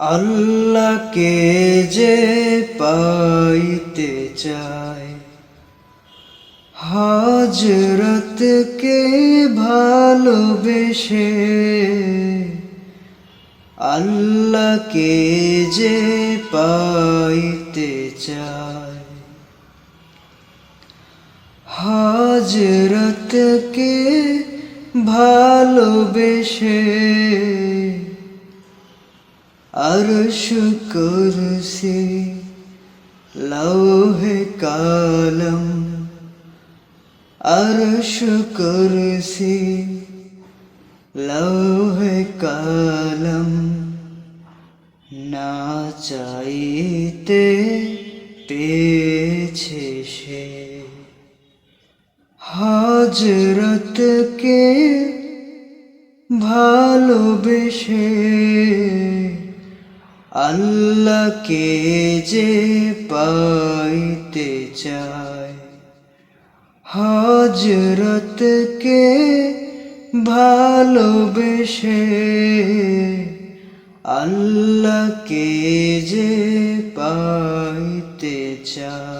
আল্লাহকে যে পাইতে চায়। হজরতকে ভালোবেসে আল্লাহকে যে পাইতে চায়। হজরতকে ভালোবেসে আরশ কুরসি লৌহে কালম আরশ কুরসি লৌহে কালম না চাইতে পেয়েছে সে হজরতকে ভালোবেসে আল্লাহকে যে পাইতে চায়। হজরতকে ভালোবেসে আল্লাহকে যে পাইতে চায়।